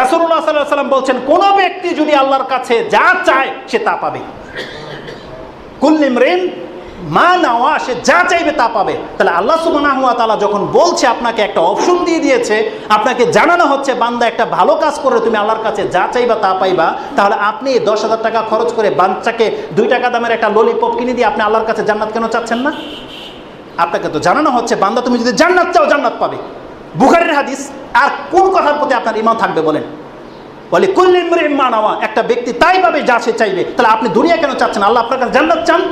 রাসুল্লাহ সাল্লাহ সাল্লাম বলছেন, কোন ব্যক্তি যদি আল্লাহর কাছে যা চায় সে তা পাবে। কুল্লিম রেন মা নাওয়া, সে যা চাইবে তা পাবে। তাহলে আল্লাহ সুবহানাহু ওয়া তাআলা যখন বলছে, আপনাকে একটা অপশন দিয়ে দিয়েছে, আপনাকে জানানো হচ্ছে, বান্দা একটা ভালো কাজ করে, তুমি আল্লাহর কাছে যা চাইবা তা পাইবা, তাহলে আপনি দশ হাজার টাকা খরচ করে বাচ্চাকে দুই টাকা দামের একটা ললিপপ কিনে দিয়ে আপনি আল্লাহর কাছে জান্নাত কেন চাচ্ছেন না? আপনাকে তো জানানো হচ্ছে, বান্দা, তুমি যদি জান্নাত চাও, জান্নাত পাবে। বুখারের হাদিস, আর কোন কথার প্রতি আপনার ইমান থাকবে বলেন? বলে কুল্লিন একটা ব্যক্তি তাই পাবে যা সে চাইবে, তাহলে আপনি দুনিয়া কেন চাচ্ছেন? আল্লাহ আপনার কাছে জান্নাত চান?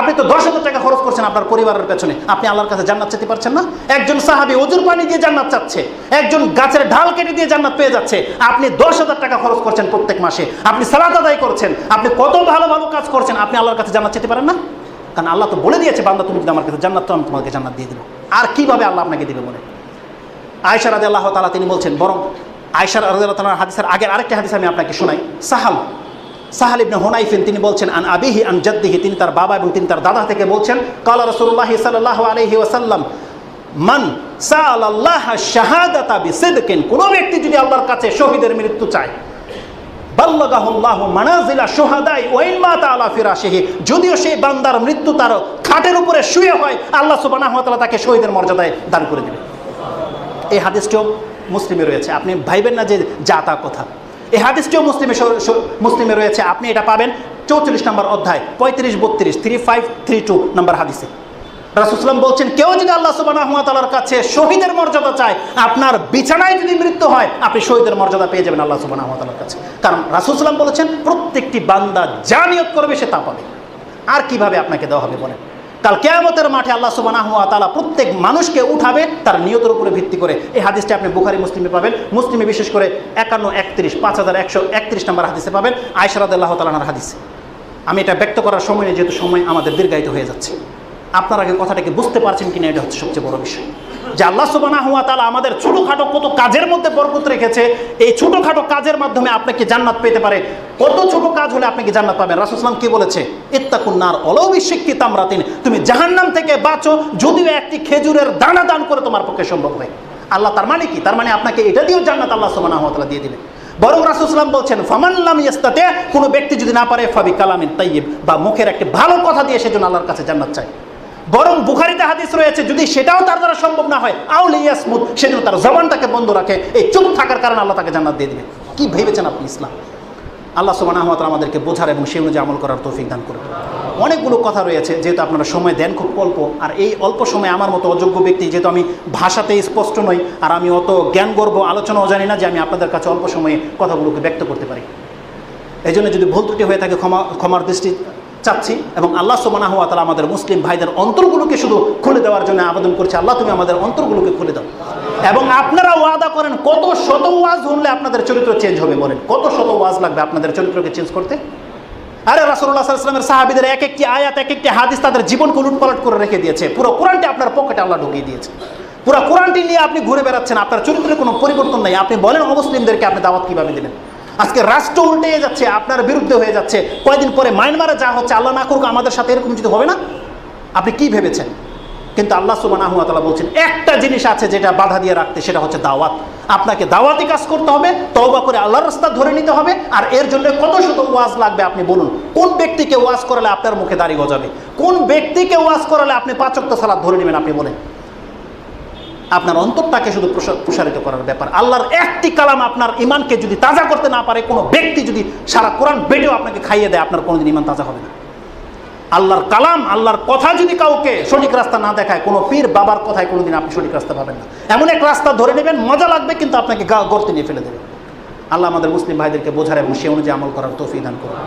আপনি তো দশ হাজার টাকা খরচ করছেন আপনার পরিবারের পেছনে। আপনি আল্লাহর কাছে জান্নাত চাইতে পারছেন না? একজন সাহাবি অজুর পানি দিয়ে জান্নাত চাচ্ছে, একজন গাছের ঢাল কেটে দিয়ে জান্নাত পেয়ে যাচ্ছে। আপনি দশ হাজার টাকা খরচ করছেন প্রত্যেক মাসে। আপনি সালাত আদায় করছেন। আপনি কত ভালো ভালো কাজ করছেন, আপনি আল্লাহর কাছে জান্নাত চাইতে পারেন না? কারণ আল্লাহ তো বলে দিয়েছে, বান্দা, তুমি যদি আমার কাছে জান্নাত তো আমি তোমাকে জান্নাত দিয়ে দেবো। আর কীভাবে আল্লাহ আপনাকে দিবে বলে আয়সা রাজি আল্লাহ তালা তিনি বলছেন, বরং আয়সা রাজি আল্লাহ তালার হাদিসের আগের আরেকটা হাদিস আমি আপনাকে শোনাই। সাহাল সাহাল ইবনে হোনাইফিন তিনি বলছেন, আন আবিহি, আন জদ্দিহি তিনি তার বাবা এবং তিনি তার দাদা থেকে বলছেন, কালা রসুল্লাহ সাল্লাহ আলহি ওয়াসাল্লাম, মান সাল আল্লাহ শাহাদাতা বিসিদকিন কোনো ব্যক্তি যদি আল্লাহর কাছে শহীদের মৃত্যু চায় যদিও সেই বান্দার মৃত্যু তার খাটের উপরে শুয়ে হয়, আল্লাহ ওয়া তাকে শহীদের মর্যাদায় দান করে দেবে। এই হাদিসটিও মুসলিমে রয়েছে। আপনি ভাইবেন না যে যা তা কথা। এই হাদিসটিও মুসলিমে মুসলিমে রয়েছে। আপনি এটা পাবেন চৌত্রিশ নম্বর অধ্যায়, পঁয়ত্রিশ, বত্রিশ থ্রি ফাইভ থ্রি টু নম্বর হাদিসে। রাসুসলাম বলছেন, কেউ যদি আল্লাহ সুবাহ তালার কাছে শহীদের মর্যাদা চায়, আপনার বিছানায় যদি মৃত্যু হয়, আপনি শহীদের মর্যাদা পেয়ে যাবেন আল্লাহ সুবাহ তালার কাছে। কারণ রাসুসলাম বলেছেন, প্রত্যেকটি বান্দা যা নিয়ত করবে, সে তা পাবে। আর কীভাবে আপনাকে দেওয়া হবে বলেন? কাল কেয়ামতের মাঠে আল্লাহ সুবাহ তালা প্রত্যেক মানুষকে উঠাবে তার নিয়তের উপরে ভিত্তি করে। এই হাদিসটি আপনি বুখারি, মুসলিমে পাবেন। মুসলিমে বিশেষ করে একান্ন, একত্রিশ, পাঁচ হাজার একশো একত্রিশ নম্বর হাদিসে পাবেন। আয়সারাদ আল্লাহ তালানার হাদিসে। আমি এটা ব্যক্ত করার সময় যেহেতু সময় আমাদের দীর্ঘায়িত হয়ে যাচ্ছে। আপনারা আগে কথাটাকে বুঝতে পারছেন কিনা, এটা হচ্ছে সবচেয়ে বড় বিষয়। যে আল্লাহ সুবানা হুয়া তালা আমাদের ছোটোখাটো কত কাজের মধ্যে বরকত রেখেছে, এই ছোটোখাটো কাজের মাধ্যমে আপনাকে জান্নাত পেতে পারে? কত ছোট কাজ হলে আপনি কি জান্নাত পাবেন? রাসুসলাম কি বলেছে? ইত্তাকুন্নার অলৌবিশিক্ষিত আমরাতিন তুমি জাহান্নাম থেকে বাঁচো, যদিও একটি খেজুরের দানা দান করে তোমার পক্ষে সম্ভব হয়। আল্লাহ তার মানে কি? তার মানে আপনাকে এটা দিয়েও জান্নাত আল্লাহ সুবানা হুয়া তালা দিয়ে দিবেন বরং রাসুসলাম বলছেন ফামাল্লাম ইস্তাতে কোনো ব্যক্তি যদি না পারে, ফাবি কালামিন তাইব বা মুখের একটি ভালো কথা দিয়ে সেজন্য আল্লাহর কাছে জান্নাত চায়। বরং বুখারিতে হাদিস রয়েছে, যদি সেটাও তার দ্বারা সম্ভব না হয়, আউল ইয়াসমুদ সেজন্য তার জবানটাকে বন্ধ রাখে, এই চুপ থাকার কারণে আল্লাহ তাকে জান্নাত দিয়ে দিবে। কি ভেবেছেন আপনি ইসলাম? আল্লাহ সুবাহ আমাদেরকে বোঝার এবং সেই অনুযায়ী আমল করার তৌফিক দান করবে অনেকগুলো কথা রয়েছে, যেহেতু আপনারা সময় দেন খুব অল্প, আর এই অল্প সময় আমার মতো অযোগ্য ব্যক্তি, যেহেতু আমি ভাষাতে স্পষ্ট নই, আর আমি অত জ্ঞান গর্ব আলোচনাও জানি না যে আমি আপনাদের কাছে অল্প সময়ে কথাগুলোকে ব্যক্ত করতে পারি। এই জন্য যদি ভুল ত্রুটি হয়ে থাকে, ক্ষমা, ক্ষমার দৃষ্টি চাচ্ছি এবং আল্লাহ সোমানা হওয়া তালা আমাদের মুসলিম ভাইদের অন্তরগুলোকে শুধু খুলে দেওয়ার জন্য আবেদন করছে। আল্লাহ, তুমি আমাদের অন্তরগুলোকে খুলে দাও। এবং আপনারা ওয়াদা করেন, কত শত ওয়াজ হলে আপনাদের চরিত্র চেঞ্জ হবে বলেন। কত শত ওয়াজ লাগবে আপনাদের চরিত্রকে চেঞ্জ করতে? আরে রাসুল্লাহ সাল্লামের সাহাবিদের এক একটি আয়াত এক একটি হাদিস তাদের জীবনকে উলটপালট করে রেখে দিয়েছে। পুরো কোরআনটি আপনার পকেটে আল্লাহ ঢুকিয়ে দিয়েছে। পুরো কোরআনটি নিয়ে আপনি ঘুরে বেড়াচ্ছেন, আপনার চরিত্রের কোনো পরিবর্তন নাই। আপনি বলেন অমুসলিমদেরকে আপনি দাওয়াত কীভাবে দেবেন আজকে রাষ্ট্র উল্টে যাচ্ছে, আপনার বিরুদ্ধে হয়ে যাচ্ছে। কয়েকদিন পরে মায়ানমারে যা হচ্ছে, আল্লাহ না করুক, আমাদের সাথে এরকম যদি হবে না? আপনি কি ভেবেছেন? কিন্তু আল্লাহ সুবাহ তালা বলছেন, একটা জিনিস আছে যেটা বাধা দিয়ে রাখতে, সেটা হচ্ছে দাওয়াত। আপনাকে দাওয়াতি কাজ করতে হবে, তওবা করে আল্লাহর রাস্তা ধরে নিতে হবে, আর এর জন্য কত শত ওয়াজ লাগবে আপনি বলুন। কোন ব্যক্তিকে ওয়াজ করালে আপনার মুখে দাড়ি গজাবে? কোন ব্যক্তিকে ওয়াজ করালে আপনি পাঁচক্ত সালাদ ধরে নেবেন আপনি বলেন? আপনার অন্তরটাকে শুধু প্রসারিত করার ব্যাপার। আল্লাহর একটি কালাম আপনার ইমানকে যদি তাজা করতে না পারে, কোনো ব্যক্তি যদি সারা কোরআন বেডেও আপনাকে খাইয়ে দেয়, আপনার কোনোদিন ইমান তাজা হবে না। আল্লাহর কালাম, আল্লাহর কথা যদি কাউকে সঠিক রাস্তা না দেখায়, কোনো পীর বাবার কথায় কোনোদিন আপনি সঠিক রাস্তা পাবেন না। এমন এক রাস্তা ধরে নেবেন, মজা লাগবে, কিন্তু আপনাকে গা গর্তে নিয়ে ফেলে দেবে। আল্লাহ আমাদের মুসলিম ভাইদেরকে বোঝার এবং সে অনুযায়ী আমল করার তৌফিক দান করুন।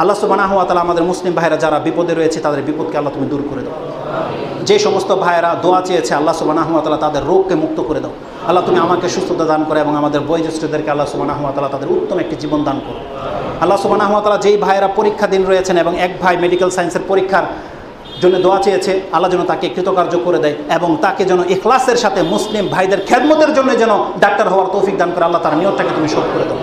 আল্লাহ সুবাহ তালা আমাদের মুসলিম ভাইরা যারা বিপদে রয়েছে, তাদের বিপদকে আল্লাহ তুমি দূর করে দাও। যে সমস্ত ভাইয়েরা দোয়া চেয়েছে, আল্লাহ সুবাহ তাদের রোগকে মুক্ত করে দাও। আল্লাহ তুমি আমাকে সুস্থতা দান করে এবং আমাদের বয়োজ্যেষ্ঠদেরকে আল্লাহ সুবাহ তাদের উত্তম একটি জীবন দান করো। আল্লাহ সুবাহ যেই ভাইয়েরা পরীক্ষা দিন রয়েছেন এবং এক ভাই মেডিকেল সায়েন্সের পরীক্ষার জন্য দোয়া চেয়েছে, আল্লাহ যেন তাকে কৃতকার্য করে দেয় এবং তাকে যেন ইখলাসের সাথে মুসলিম ভাইদের খেদমতের জন্য যেন ডাক্তার হওয়ার তৌফিক দান করে, আল্লাহ তার নিয়তটাকে তুমি শোধ করে দাও।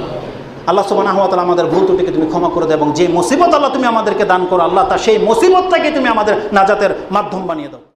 আল্লাহ সুবাহ আমাদের ভুল ত্রুটিকে তুমি ক্ষমা করে দাও এবং যে মুসিবত আল্লাহ তুমি আমাদেরকে দান করো, আল্লাহ তা সেই মুসিবতটাকে তুমি আমাদের নাজাতের মাধ্যম বানিয়ে দাও।